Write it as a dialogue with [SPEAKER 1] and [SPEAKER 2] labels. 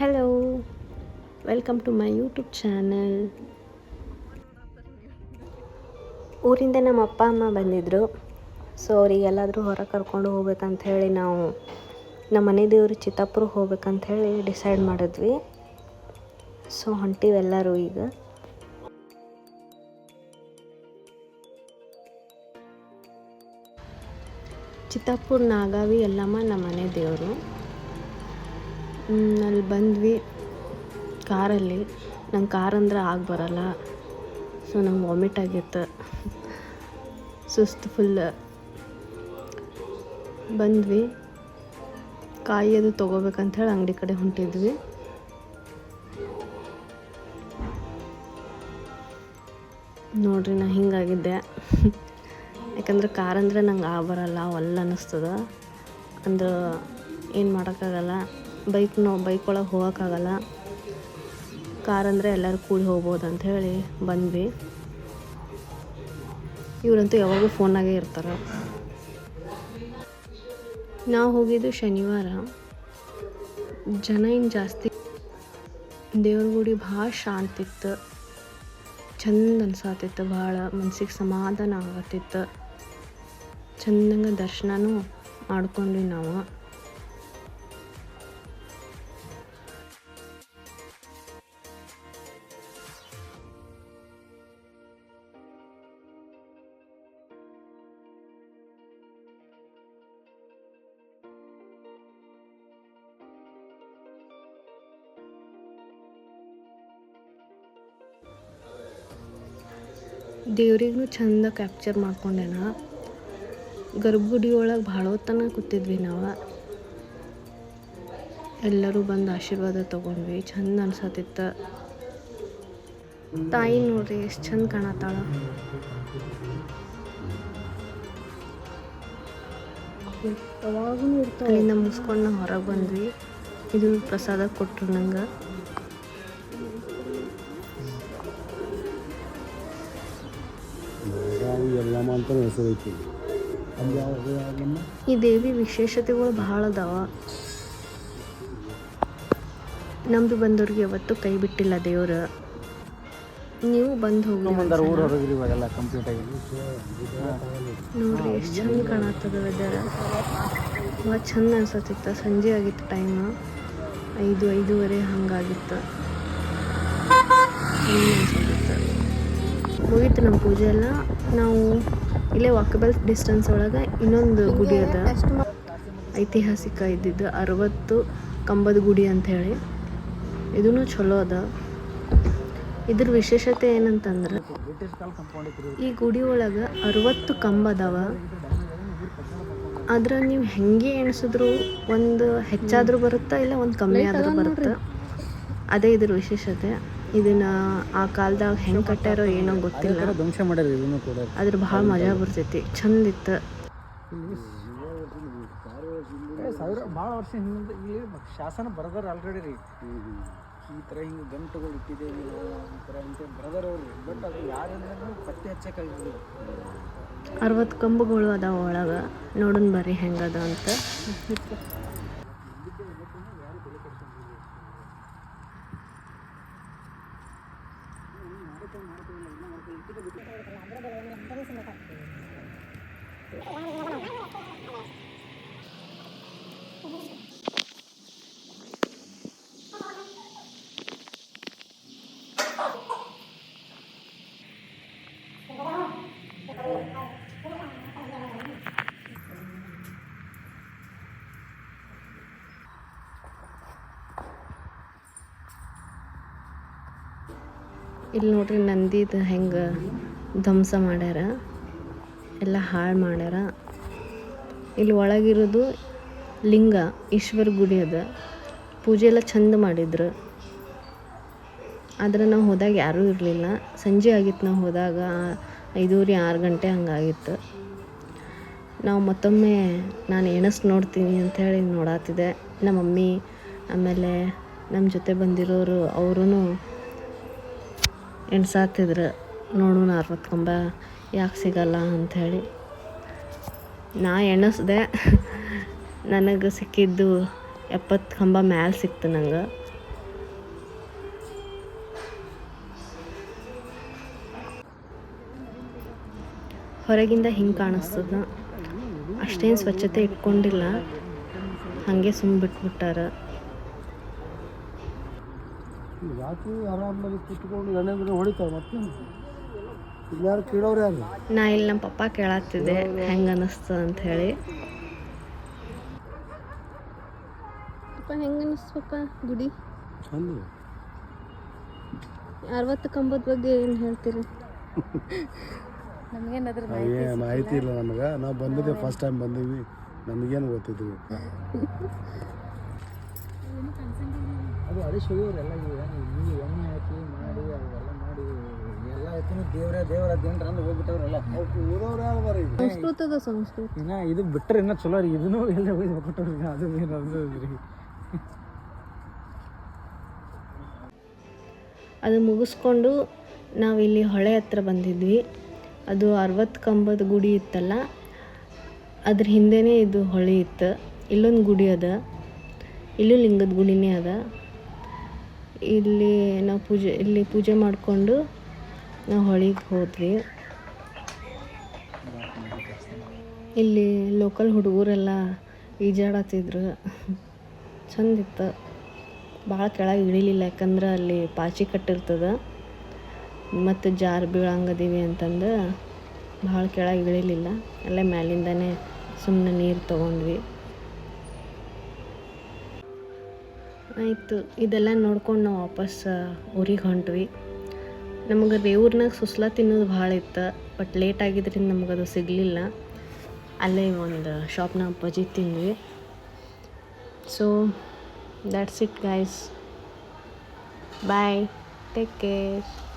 [SPEAKER 1] Hello welcome to my YouTube channel ಊರಿಂದ ನಮ್ಮ ಅಪ್ಪ, ಅಮ್ಮ ಬಂದಿದ್ದರು ಸೊ ಅವ್ರಿಗೆಲ್ಲಾದರೂ ಹೊರಗೆ ಕರ್ಕೊಂಡು ಹೋಗ್ಬೇಕಂತ ಹೇಳಿ ನಾವು ನಮ್ಮ ಮನೆ ದೇವರು ಚಿತ್ತಾಪುರ ಹೋಗ್ಬೇಕಂತ ಹೇಳಿ ಡಿಸೈಡ್ ಮಾಡಿದ್ವಿ. ಸೊ ಹೊಂಟಿವೆಲ್ಲರೂ ಈಗ. ಚಿತ್ತಾಪುರ ನಾಗಾವಿ ಎಲ್ಲಮ್ಮ ನಮ್ಮ ಮನೆ ದೇವರು. ಅಲ್ಲಿ ಬಂದ್ವಿ ಕಾರಲ್ಲಿ. ನಂಗೆ ಕಾರ್ ಅಂದ್ರೆ ಆಗಿ ಬರಲ್ಲ. ಸೊ ನಂಗೆ ವಾಮಿಟ್ ಆಗಿತ್ತು. ಸುಸ್ತು ಫುಲ್ ಬಂದ್ವಿ. ಕಾಯಿ ಅದು ತೊಗೋಬೇಕಂತ ಹೇಳಿ ಅಂಗಡಿ ಕಡೆ ಹೊಂಟಿದ್ವಿ. ನೋಡ್ರಿ ನಾ ಹಿಂಗಾಗಿದ್ದೆ. ಯಾಕಂದ್ರೆ ಕಾರ್ ಅಂದ್ರೆ ನಂಗೆ ಆ ಬರಲ್ಲ, ಒಲ್ಲ ಅನ್ನಿಸ್ತದ ಅಂದ್ರೆ ಏನು ಮಾಡೋಕ್ಕಾಗಲ್ಲ. ಬೈಕ್ ನಾವು ಬೈಕ್ ಒಳಗೆ ಹೋಗೋಕ್ಕಾಗಲ್ಲ. ಕಾರ್ ಅಂದರೆ ಎಲ್ಲರೂ ಕೂಡಿ ಹೋಗ್ಬೋದು ಅಂಥೇಳಿ ಬಂದ್ವಿ. ಇವರಂತೂ ಯಾವಾಗಲೂ ಫೋನಾಗೆ ಇರ್ತಾರೆ. ನಾವು ಹೋಗಿದ್ದು ಶನಿವಾರ. ಜನ ಇನ್ನು ಜಾಸ್ತಿ ದೇವ್ರ ಗುಡಿ ಭಾಳ ಶಾಂತಿತ್ತು ಚಂದ ಅನ್ಸಾತಿತ್ತು, ಭಾಳ ಮನ್ಸಿಗೆ ಸಮಾಧಾನ ಆಗತ್ತಿತ್ತು ಚಂದಂಗೆ ದರ್ಶನನೂ ಮಾಡ್ಕೊಂಡ್ವಿ ನಾವು. ದೇವ್ರಿಗೂ ಚಂದ ಕ್ಯಾಪ್ಚರ್ ಮಾಡ್ಕೊಂಡೆನ. ಗರ್ಭಗುಡಿ ಒಳಗೆ ಭಾಳ ಹೊತ್ತನ ಕೂತಿದ್ವಿ ನಾವು. ಎಲ್ಲರೂ ಬಂದು ಆಶೀರ್ವಾದ ತೊಗೊಂಡ್ವಿ, ಚಂದ ಅನ್ಸತ್ತಿತ್ತು. ತಾಯಿ ನೋಡ್ರಿ ಎಷ್ಟು ಚಂದ ಕಾಣತ್ತಾಳ. ಅಲ್ಲಿಂದ ಮುಗಿಸ್ಕೊಂಡು ನಾವು ಹೊರಗೆ ಬಂದ್ವಿ. ಇದು ಪ್ರಸಾದ ಕೊಟ್ಟರು ನಂಗೆ.
[SPEAKER 2] ಹೆಸರೈತಿ ಅಲ್ಲಿ ಯಾವ
[SPEAKER 1] ಈ ದೇವಿ ವಿಶೇಷತೆಗಳು ಬಹಳ ಅದಾವ. ನಂಬಿ ಬಂದವ್ರಿಗೆ ಯಾವತ್ತೂ ಕೈ ಬಿಟ್ಟಿಲ್ಲ ದೇವ್ರು. ನೀವು ಬಂದು ಹೋಗಿ
[SPEAKER 2] ಒಂದರ ಊರು ಹೊರಗಿರಿ ಇವಾಗೆಲ್ಲ ಕಂಪ್ಲೀಟ್ ಆಗಿ.
[SPEAKER 1] ನೋಡ್ರಿ ಎಷ್ಟು ಚಂದ ಕಾಣತ್ತದ ವೆದರ್ ಭಾಳ ಚಂದ ಅನ್ಸತ್ತಿತ್ತು. ಸಂಜೆ ಆಗಿತ್ತು ಟೈಮ್ ಐದು ಐದೂವರೆ ಹಂಗಾಗಿತ್ತು. ಮುಗೀತು ನಮ್ಮ ಪೂಜೆ ಎಲ್ಲ. ನಾವು ಇಲ್ಲೇ ವಾಕಬಲ್ ಡಿಸ್ಟೆನ್ಸ್ ಒಳಗೆ ಇನ್ನೊಂದು ಗುಡಿ ಅದ. ಐತಿಹಾಸಿಕ ಇದ್ದಿದ್ದು ಅರವತ್ತು ಕಂಬದ ಗುಡಿ ಅಂತ ಹೇಳಿ ಇದೂ ಚಲೋ ಅದ. ಇದ್ರ ವಿಶೇಷತೆ ಏನಂತಂದ್ರೆ ಈ ಗುಡಿ ಒಳಗೆ ಅರವತ್ತು ಕಂಬ ಅದಾವ. ಆದ್ರೆ ನೀವು ಹೆಂಗೆ ಎಣಿಸಿದ್ರು? ಒಂದು ಹೆಚ್ಚಾದರೂ ಬರುತ್ತಾ ಇಲ್ಲ ಒಂದು ಕಮ್ಮಿ ಆದರೂ ಬರುತ್ತಾ? ಅದೇ ಇದ್ರ ವಿಶೇಷತೆ. ಇದನ್ನ ಆ ಕಾಲದಾಗ ಹೆಂಗೆ ಕಟ್ಟಾರೋ ಏನೋ ಗೊತ್ತಿಲ್ಲ. ಅದ್ರ ಭಾಳ ಮಜಾ ಬರ್ತೈತಿ ಚಂದ ಇತ್ತು.
[SPEAKER 2] ಸಾವಿರ ಭಾಳ ವರ್ಷ ಹಿಂದೆ ಇಲ್ಲಿ ಶಾಸನ ಬರದಾರ ಆಲ್ರೆಡಿ ರೀ. ಈ ಥರ ಹಿಂಗೆ ಗಂಟುಗಳು ಇಟ್ಟಿದ್ದೇವೆ ಈ ಥರ ಅಂತ ಬರದಾರ ಅವ್ರು. ಬಟ್ ಅದು ಯಾರಿಂದ ಪತ್ತೆ ಹಚ್ಚಕ್ಕಾಗಿಲ್ಲ.
[SPEAKER 1] ಅರವತ್ತು ಕಂಬಗಳು ಅದಾವ ಒಳಗೆ. ನೋಡೋಣ ಬರ್ರಿ ಹೆಂಗದ ಅಂತ. Thank you. ಇಲ್ಲಿ ನೋಡ್ರಿ ನಂದಿದು ಹೆಂಗೆ ಧ್ವಂಸ ಮಾಡ್ಯಾರ. ಎಲ್ಲ ಹಾಳು ಮಾಡ್ಯಾರ. ಇಲ್ಲಿ ಒಳಗಿರೋದು ಲಿಂಗ, ಈಶ್ವರ ಗುಡಿ ಅದ. ಪೂಜೆ ಎಲ್ಲ ಚಂದ ಮಾಡಿದ್ರು. ಆದ್ರೆ ನಾವು ಹೋದಾಗ ಯಾರೂ ಇರಲಿಲ್ಲ. ಸಂಜೆ ಆಗಿತ್ತು ನಾವು ಹೋದಾಗ ಐದೂವರೆ, ಆರು ಗಂಟೆ ಹಂಗಾಗಿತ್ತು ನಾವು ಮತ್ತೊಮ್ಮೆ ನಾನು ಎಣಸ್ ನೋಡ್ತೀನಿ ಅಂಥೇಳಿ ನೋಡಾತಿದೆ ನಮ್ಮ ಮಮ್ಮಿ ಆಮೇಲೆ ನಮ್ಮ ಜೊತೆ ಬಂದಿರೋರು ಅವರೂ ಎಣ್ಸಾತಿದ್ರು. ನೋಡೋಣ ಕಂಬ ಯಾಕೆ ಸಿಗಲ್ಲ ಅಂಥೇಳಿ ನಾ ಎಣಿಸ್ದೆ. ನನಗೆ ಸಿಕ್ಕಿದ್ದು ಎಪ್ಪತ್ತು ಕಂಬ ಮ್ಯಾಲೆ ಸಿಕ್ತು ನಂಗೆ. ಹೊರಗಿಂದ ಹಿಂಗೆ ಕಾಣಿಸ್ತದ ಅಷ್ಟೇನು ಸ್ವಚ್ಛತೆ ಇಟ್ಕೊಂಡಿಲ್ಲ. ಹಾಗೆ ಸುಮ್ಮ ಬಿಟ್ಬಿಟ್ಟಾರ.
[SPEAKER 2] ರಾತ್ರಿ ಆರಾಮಾಗಿ ಕುತ್ಕೊಂಡು ಎಣ್ಣೆ ಹೊಡಿತಾವೆ ಮತ್ತೆ ಇನ್ಯಾರು ಕೇಳೋರು ಯಾರು?
[SPEAKER 1] ನಾ ಇಲ್ಲಿ ನಮ್ಮ ಪಪ್ಪ ಕೇಳತ್ತಿದ್ದೆ ಹೆಂಗೆ ಅನಿಸ್ತು ಅಂತ ಹೇಳಿ. ಪಪ್ಪ ಹೆಂಗೆ ಅನ್ನಿಸ್ತು ಪಪ್ಪ ಗುಡಿ? ಅರವತ್ತು ಕಂಬದ ಬಗ್ಗೆ ಏನು ಹೇಳ್ತೀರಿ?
[SPEAKER 2] ಏ ಮಾಹಿತಿ ಇಲ್ಲ ನಮಗೆ. ನಾವು ಬಂದಿದ್ದೆ ಫಸ್ಟ್ ಟೈಮ್ ಬಂದೀವಿ ನಮಗೇನು ಗೊತ್ತಿದ್ವಿ. ಅದು ಅಡಿಸ್ ಎಲ್ಲ ನೀವು ಎಣ್ಣೆ ಹಾಕಿ ಮಾಡಿ ಅವೆಲ್ಲ ಮಾಡಿ ಎಲ್ಲ ಆಯ್ತು ದೇವ್ರ ದೇವ್ರ ದೇವ್ರ ಅಂದ್ರೆ ಹೋಗ್ಬಿಟ್ಟವ್ರೆಲ್ಲ. ಊರವ್ರು ಯಾರು ಬರೀ
[SPEAKER 1] ಸಂಸ್ಕೃತದ ಸಂಸ್ಕೃತ.
[SPEAKER 2] ಇನ್ನ ಇದು ಬಿಟ್ಟರೆ ಇನ್ನೂ ಚಲೋ ರೀ ಇದನ್ನೂ ಎಲ್ಲ ಹೋಗಿ ಹೋಗ್ಬಿಟ್ಟವ್ರಿ ಅದು ಏನು ಅದು ರೀ.
[SPEAKER 1] ಅದು ಮುಗಿಸ್ಕೊಂಡು ನಾವು ಇಲ್ಲಿ ಹೊಳೆ ಹತ್ರ ಬಂದಿದ್ವಿ. ಅದು ಅರವತ್ತು ಕಂಬದ ಗುಡಿ ಇತ್ತಲ್ಲ ಅದ್ರ ಹಿಂದೆನೇ ಇದು ಹೊಳೆ ಇತ್ತು. ಇಲ್ಲೊಂದು ಗುಡಿ ಅದ. ಇಲ್ಲೂ ಲಿಂಗದ ಗುಡಿನೇ ಅದ. ಇಲ್ಲಿ ನಾವು ಪೂಜೆ, ಇಲ್ಲಿ ಪೂಜೆ ಮಾಡಿಕೊಂಡು ನಾವು ಹೊಳಿಗೆ ಹೋದ್ವಿ. ಇಲ್ಲಿ ಲೋಕಲ್ ಹುಡುಗರೆಲ್ಲ ಈಜಾಡತ್ತಿದ್ರು. ಚಂದಿತ್ತು ಭಾಳ ಕೆಳಗೆ ಇಳಿಲಿಲ್ಲ, ಯಾಕಂದ್ರೆ ಅಲ್ಲಿ ಪಾಚಿ ಕಟ್ಟಿರ್ತದೆ. ಮತ್ತು ಜಾರ್ ಬೀಳಂಗದೀವಿ ಅಂತಂದು ಭಾಳ ಕೆಳಗೆ ಇಳಿಲಿಲ್ಲ. ಅಲ್ಲೇ ಮ್ಯಾಲಿಂದನೇ ಸುಮ್ಮನೆ ನೀರು ತೊಗೊಂಡ್ವಿ. ಆಯಿತು, ಇದೆಲ್ಲ ನೋಡ್ಕೊಂಡು ನಾವು ವಾಪಸ್ ಊರಿಗೆ ಹೊಂಟ್ವಿ. ನಮಗೆ ಬೇವೂರ್ನಾಗ ಸುಸ್ಲ ತಿನ್ನೋದು ಭಾಳ ಇತ್ತು, ಬಟ್ ಲೇಟ್ ಆಗಿದ್ರಿಂದ ನಮಗದು ಸಿಗಲಿಲ್ಲ. ಅಲ್ಲೇ ಒಂದು ಶಾಪ್ನ ಅಪ್ಪಾಜಿ ತಿಂದ್ವಿ. So that's it guys bye take care.